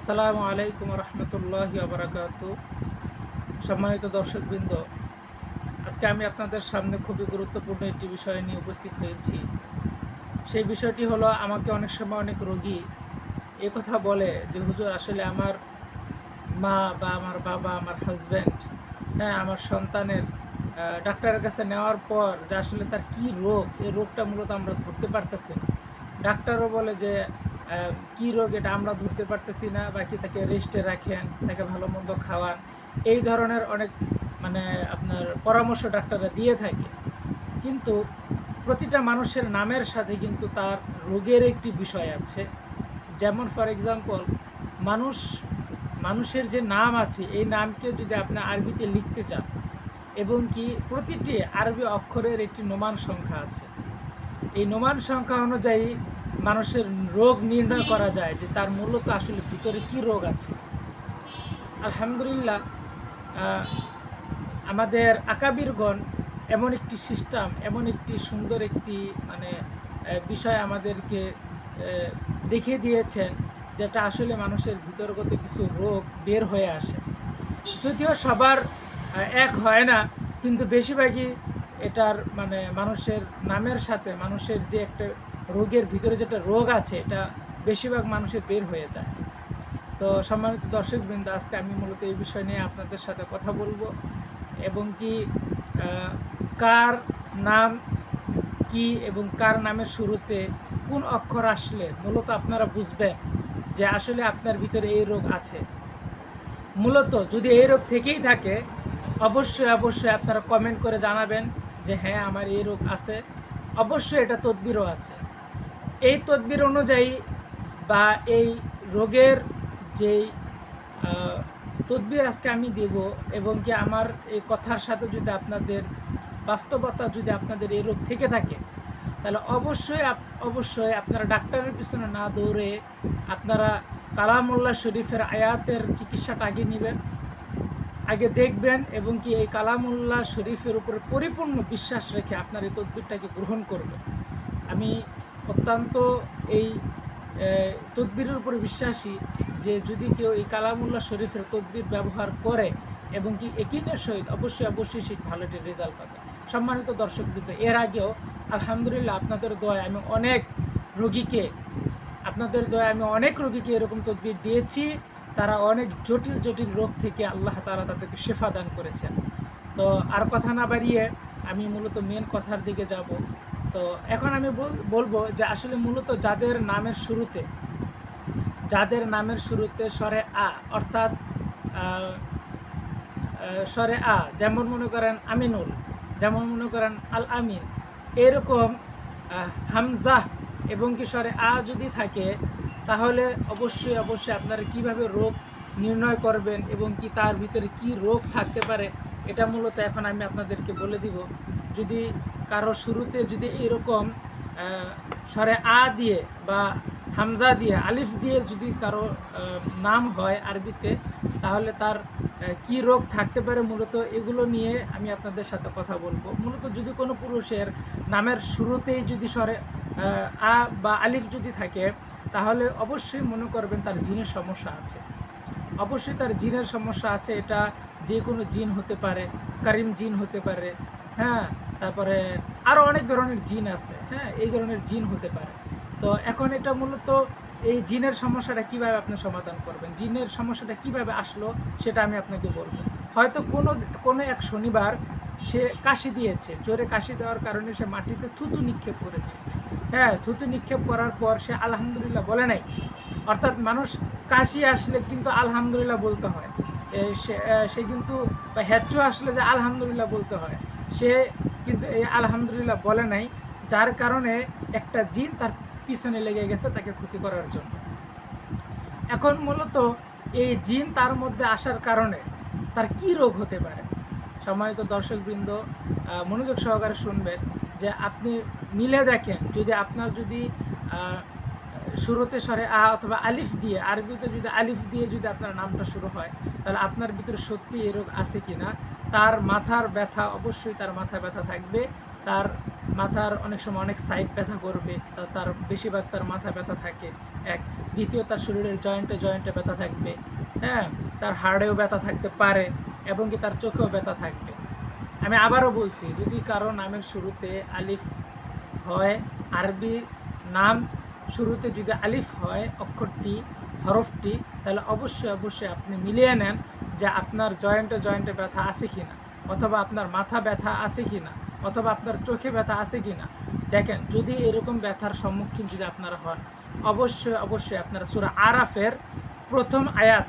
আসসালামু আলাইকুম রহমতুল্লাহ আবরাকাত। সম্মানিত দর্শকবৃন্দ, আজকে আমি আপনাদের সামনে খুবই গুরুত্বপূর্ণ একটি বিষয় নিয়ে উপস্থিত হয়েছি। সেই বিষয়টি হলো, আমাকে অনেক সময় অনেক রোগী কথা বলে যে, হুজুর, আসলে আমার মা বা আমার বাবা, আমার হাজব্যান্ড হ্যাঁ আমার সন্তানের ডাক্তারের কাছে নেওয়ার পর যে আসলে তার কি রোগ, এই রোগটা মূলত আমরা ধরতে পারতেছি ডাক্তারও বলে যে কি রোগ এটা আমরা ধরতে পারতেছি না, বাকি তাকে রেস্টে রাখেন, তাকে ভালো মন্দ খাওয়ান। এই ধরনের অনেক মানে আপনার পরামর্শ ডাক্তাররা দিয়ে থাকে। কিন্তু প্রতিটা মানুষের নামের সাথে কিন্তু তার রোগের একটি বিষয় আছে। যেমন ফর এক্সাম্পল মানুষ, মানুষের যে নাম আছে, এই নামকে যদি আপনি আরবিতে লিখতে চান, এবং কি প্রতিটি আরবি অক্ষরের একটি নোমান সংখ্যা আছে। এই নোমান সংখ্যা অনুযায়ী মানুষের রোগ নির্ণয় করা যায় যে তার মূলত আসলে ভিতরে কি রোগ আছে? আলহামদুলিল্লাহ আমাদের আকাবিরগণ এমন একটি সিস্টেম এমন একটি সুন্দর একটি মানে বিষয় আমাদেরকে দেখিয়ে দিয়েছেন যেটা আসলে মানুষের ভিতরগত কিছু রোগ বের হয়ে আসে। যদিও সবার এক হয় না, কিন্তু বেশিরভাগই এটার মানে মানুষের নামের সাথে, মানুষের যে একটা রোগের ভিতরে যেটা রোগ আছে, এটা বেশিরভাগ মানুষের বের হয়ে যায়। তো সম্মানিত দর্শকবৃন্দ, আজকে আমি মূলত এই বিষয় নিয়ে আপনাদের সাথে কথা বলব এবং কি কার নাম কি এবং কার নামের শুরুতে কোন অক্ষর আসলে মূলত আপনারা বুঝবেন যে আসলে আপনার ভিতরে এই রোগ আছে। মূলত যদি এই রোগ থেকেই থাকে, অবশ্যই অবশ্যই আপনারা কমেন্ট করে জানাবেন যে হ্যাঁ আমার এই রোগ আছে। অবশ্যই এটা তদবিরও আছে। এই তদবির অনুযায়ী বা এই রোগের যেই তদবির আজকে আমি দেব এবং কি আমার এই কথার সাথে যদি আপনাদের বাস্তবতা যদি আপনাদের এই রোগ থেকে থাকে, তাহলে অবশ্যই অবশ্যই আপনারা ডাক্তারের পিছনে না দৌড়ে আপনারা কালামুল্লাহ শরীফের আয়াতের চিকিৎসাটা আগে নেবেন, আগে দেখবেন এবং কি এই কালামুল্লাহ শরীফের উপরে পরিপূর্ণ বিশ্বাস রেখে আপনার এই তদবিরটাকে গ্রহণ করবেন। আমি অত্যন্ত এই তদবিরের উপরে বিশ্বাসী যে যদি কেউ এই কালামুল্লাহ শরীফের তদবির ব্যবহার করে এবং কি একিনের সহিত অবশ্যই অবশ্যই সে ভালো একটি রেজাল্ট পাবে। সম্মানিত দর্শকবৃন্দ, এর আগেও আলহামদুলিল্লাহ আপনাদের দয় আমি অনেক রোগীকে, আপনাদের দয়া আমি অনেক রোগীকে এরকম তদবির দিয়েছি। তারা অনেক জটিল জটিল রোগ থেকে আল্লাহ তারা তাদেরকে শেফা দান করেছেন। তো আর কথা না বাড়িয়ে আমি মূলত মেন কথার দিকে যাব। তো এখন আমি বলব যে আসলে মূলত যাদের নামের শুরুতে, যাদের নামের শুরুতে স্বরে আ, অর্থাৎ স্বরে আ, যেমন মনে করেন আমিনুল, যেমন মনে করেন আল আমিন, এরকম হামজাহ এবং কি স্বরে আ যদি থাকে, তাহলে অবশ্যই অবশ্যই আপনারা কীভাবে রোগ নির্ণয় করবেন এবং কি তার ভিতরে কি রোগ থাকতে পারে, এটা মূলত এখন আমি আপনাদেরকে বলে দিব। যদি কারও শুরুতে যদি এরকম স্বরে আ দিয়ে বা হামজা দিয়ে, আলিফ দিয়ে যদি কারও নাম হয় আরবিতে, তাহলে তার কি রোগ থাকতে পারে মূলত এগুলো নিয়ে আমি আপনাদের সাথে কথা বলব। মূলত যদি কোনো পুরুষের নামের শুরুতেই যদি স্বরে আ বা আলিফ যদি থাকে, তাহলে অবশ্যই মনে করবেন তার জিনের সমস্যা আছে। অবশ্যই তার জিনের সমস্যা আছে, এটা যে কোনো জিন হতে পারে, কারিম জিন হতে পারে হ্যাঁ তারপরে আরও অনেক ধরনের জিন আছে হ্যাঁ? এই ধরনের জিন হতে পারে। তো এখন এটা মূলত এই জিনের সমস্যাটা কীভাবে আপনি সমাধান করবেন, জিনের সমস্যাটা কীভাবে আসলো সেটা আমি আপনাকে বলব। হয়তো কোনো কোনো এক শনিবার সে কাশি দিয়েছে, জোরে কাশি দেওয়ার কারণে সে মাটিতে থুতু নিক্ষেপ করেছে। হ্যাঁ থুতু নিক্ষেপ করার পর সে আলহামদুলিল্লাহ বলে নাই। অর্থাৎ মানুষ কাশি আসলে কিন্তু আলহামদুলিল্লাহ বলতে হয়। সে কিন্তু বা আসলে যে আলহামদুলিল্লাহ বলতে হয়। সে কিন্তু এই আলহামদুলিল্লাহ বলে নাই, যার কারণে একটা জিন তার পিছনে লেগে গেছে তাকে ক্ষতি করার জন্য। এখন মূলত এই জিন তার মধ্যে আসার কারণে তার কি রোগ হতে পারে? সম্মানিত দর্শকবৃন্দ মনোযোগ সহকারে শুনবেন যে আপনি মিলে দেখেন, যদি আপনার যদি শুরুতে স্বরে আ অথবা আলিফ দিয়ে, আরবিতে যদি আলিফ দিয়ে যদি আপনার নামটা শুরু হয়, তাহলে আপনার ভিতরে সত্যি এই রোগ আছে কি না তার মাথার ব্যথা অবশ্যই তার মাথা ব্যথা থাকবে। তার মাথার অনেক সময় অনেক সাইড ব্যথা করবে তার বেশিরভাগ তার মাথা ব্যথা থাকে। এক। দ্বিতীয়, তার শরীরের জয়েন্টে জয়েন্টে ব্যথা থাকবে। হ্যাঁ? তার হাড়েও ব্যথা থাকতে পারে এবং কি তার চোখেও ব্যথা থাকবে। আমি আবারও বলছি, যদি কারও নামের শুরুতে আলিফ হয় আরবি নাম শুরুতে যদি আলিফ হয়, অক্ষরটি, হরফটি, তাহলে অবশ্যই অবশ্যই আপনি মিলিয়ে নেন যে আপনার জয়েন্টে জয়েন্টে ব্যথা আছে কি না অথবা আপনার মাথা ব্যথা আছে কি না অথবা আপনার চোখে ব্যথা আছে কি না দেখেন, যদি এরকম ব্যথার সম্মুখীন যদি আপনারা হন, অবশ্যই অবশ্যই আপনারা সুরা আরাফের প্রথম আয়াত,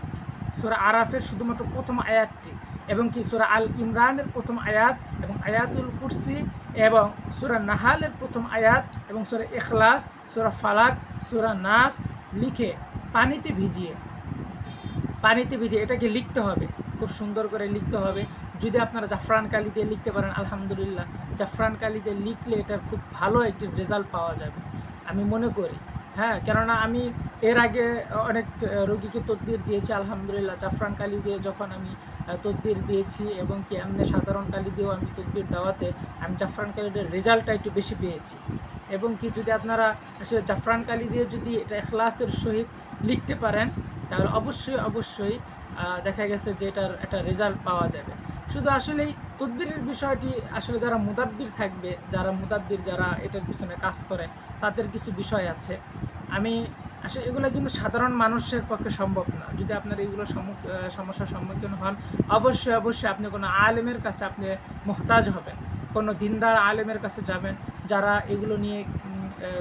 সুরা আরাফের শুধুমাত্র প্রথম আয়াতটি, এবং কি সুরা আল ইমরানের প্রথম আয়াত এবং আয়াতুল কুরসি এবং সুরা নাহালের প্রথম আয়াত এবং সুরা এখলাস সুরা ফালাক, সুরা নাস লিখে পানিতে ভিজিয়ে পানিতে ভিজিয়ে এটাকে লিখতে হবে। খুব সুন্দর করে লিখতে হবে। যদি আপনারা জাফরান কালি দিয়ে লিখতে পারেন, আলহামদুলিল্লাহ। জাফরান কালি দিয়ে লিখলে এটার খুব ভালো একটি রেজাল্ট পাওয়া যাবে। আমি মনে করি হ্যাঁ কেননা আমি এর আগে অনেক রোগীকে তদবির দিয়েছি, আলহামদুলিল্লাহ। জাফরান কালি দিয়ে যখন আমি তদবির দিয়েছি এবং কি এমনি সাধারণ কালি দিয়েও আমি তদবির দেওয়াতে আমি জাফরান কালির রেজাল্টটা একটু বেশি পেয়েছি। এবং কি যদি আপনারা আসলে জাফরান কালি দিয়ে যদি এটা এখলাসের সহিত লিখতে পারেন, তাহলে অবশ্যই অবশ্যই দেখা গেছে যে এটার একটা রেজাল্ট পাওয়া যাবে। শুধু আসলেই তদবিরের বিষয়টি আসলে যারা মুদাব্বির থাকবে, যারা মুদাব্বির, যারা এটার পিছনে কাজ করে, তাদের কিছু বিষয় আছে। আমি আসলে এগুলো কিন্তু সাধারণ মানুষের পক্ষে সম্ভব না। যদি আপনার সম্মুখ- সমস্যার সম্মুখীন হন, অবশ্যই অবশ্যই আপনি কোনো আলেমের কাছে আপনি মোহতাজ হবেন। কোনো দিনদার আলেমের কাছে যাবেন, যারা এগুলো নিয়ে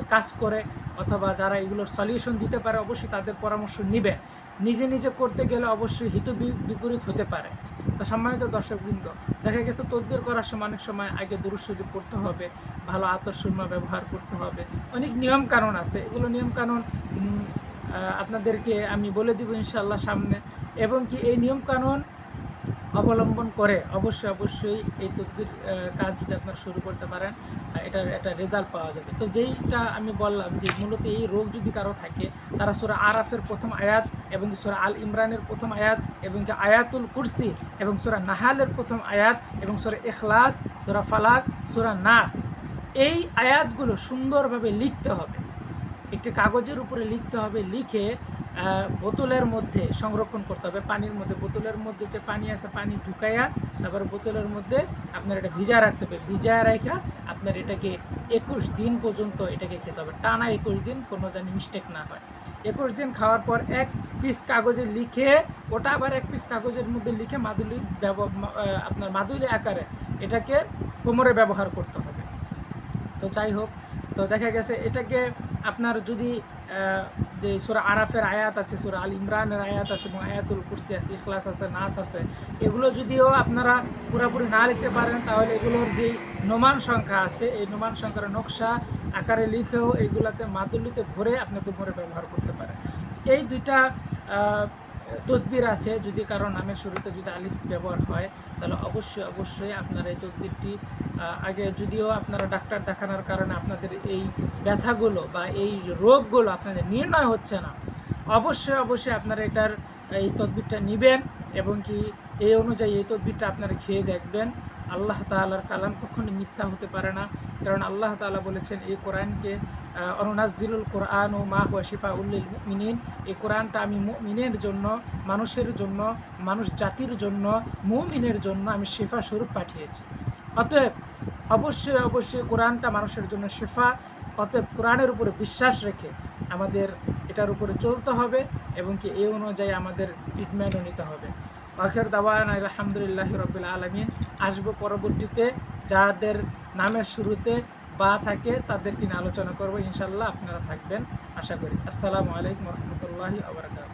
কাজ করে অথবা যারা এগুলোর সলিউশন দিতে পারে, অবশ্যই তাদের পরামর্শ নেবেন। নিজে নিজে করতে গেলে অবশ্যই হিত বিপরীত হতে পারে। তো সম্মানিত দর্শকবৃন্দ দেখা গেছে তদবির করার সময় অনেক সময় আগে দুরুশ্বরী করতে হবে ভালো আতর্শূন্য ব্যবহার করতে হবে। অনেক নিয়ম কানুন আছে এগুলো নিয়ম আহ, আপনাদেরকে আমি বলে দিব ইনশাল্লাহ সামনে। এবং কি এই নিয়ম কানুন অবলম্বন করে, অবশ্যই অবশ্যই এই তদবির কাজ যদি আপনারা শুরু করতে পারেন এটার একটা রেজাল্ট পাওয়া যাবে। তো যেইটা আমি বললাম যে মূলত এই রোগ যদি কারও থাকে, তারা সুরা আরাফের প্রথম আয়াত এবং সুরা আল ইমরানের প্রথম আয়াত এবং আয়াতুল কুরসি এবং সুরা নাহালের প্রথম আয়াত এবং সুরা এখলাস সুরা ফালাক, সুরা নাস, এই আয়াতগুলো সুন্দরভাবে লিখতে হবে। একটি কাগজের উপরে লিখতে হবে, লিখে বোতলের মধ্যে সংরক্ষণ করতে হবে, পানির মধ্যে। বোতলের মধ্যে যে পানি আছে, পানি ঢুকাইয়া তারপরে বোতলের মধ্যে আপনার এটা ভিজা রাখতে হবে। ভিজা রাখা আপনার এটাকে একুশ দিন পর্যন্ত এটাকে খেতে হবে। টানা একুশ দিন কোনো জানি মিস্টেক না হয়। একুশ দিন খাওয়ার পর এক পিস কাগজে লিখে, ওটা আবার এক পিস কাগজের মধ্যে লিখে মাদুলি আপনার মাদুলি আকারে এটাকে কোমরে ব্যবহার করতে হবে। তো যাই হোক, তো দেখা গেছে এটাকে আপনার যদি যে সুরা আরাফের আয়াত আছে, সুরা আল ইমরানের আয়াত আছে এবং আয়াতুল কুর্সি আছে, ইখলাস আছে, নাস আছে। এগুলো যদিও আপনারা পুরোপুরি না লিখতে পারেন, তাহলে এগুলোর যে নোমান সংখ্যা আছে, এই নোমান সংখ্যার নকশা আকারে লিখেও এইগুলাতে মাদুলিতে ভরে আপনি কোমরে ব্যবহার করতে পারেন। এই দুইটা তদবির আছে, যদি কারও নামের শুরুতে যদি আলিফ ব্যবহার হয়, তাহলে অবশ্যই অবশ্যই আপনারা এই তদবিরটি আগে যদিও আপনারা ডাক্তার দেখানোর কারণে আপনাদের এই ব্যথাগুলো বা এই রোগগুলো আপনাদের নির্ণয় হচ্ছে না, অবশ্যই অবশ্যই আপনারা এটার, এই তদবিরটা নেবেন এবং কি এই অনুযায়ী এই তদবিরটা আপনারা খেয়ে দেখবেন। আল্লাহ তাআলার কালাম কখনো মিথ্যা হতে পারে না, কারণ আল্লাহ তাআলা বলেছেন, এই কোরআনকে অনুনাজিলুল কোরআন ও মা হুয়া শিফা উল্লিল মুমিনিন। এই কোরআনটা আমি মুমিনের জন্য, মানুষের জন্য, মানুষ জাতির জন্য, মুমিনের জন্য আমি শেফা স্বরূপ পাঠিয়েছি। অতএব অবশ্যই অবশ্যই কোরআনটা মানুষের জন্য শেফা। অতএব কোরআনের উপরে বিশ্বাস রেখে আমাদের এটার উপরে চলতে হবে এবং কি এই অনুযায়ী আমাদের ট্রিটমেন্টও নিতে হবে। আখের দাওয়ান আলহামদুলিল্লাহ রবিল আলমিন। আসব পরবর্তীতে যাদের নামের শুরুতে বা থাকে তাদেরকে নিয়ে আলোচনা করব ইনশাল্লাহ আপনারা থাকবেন। আশা করি। আসসালামু আলাইকুম রহমতুল্লাহি আবরকাত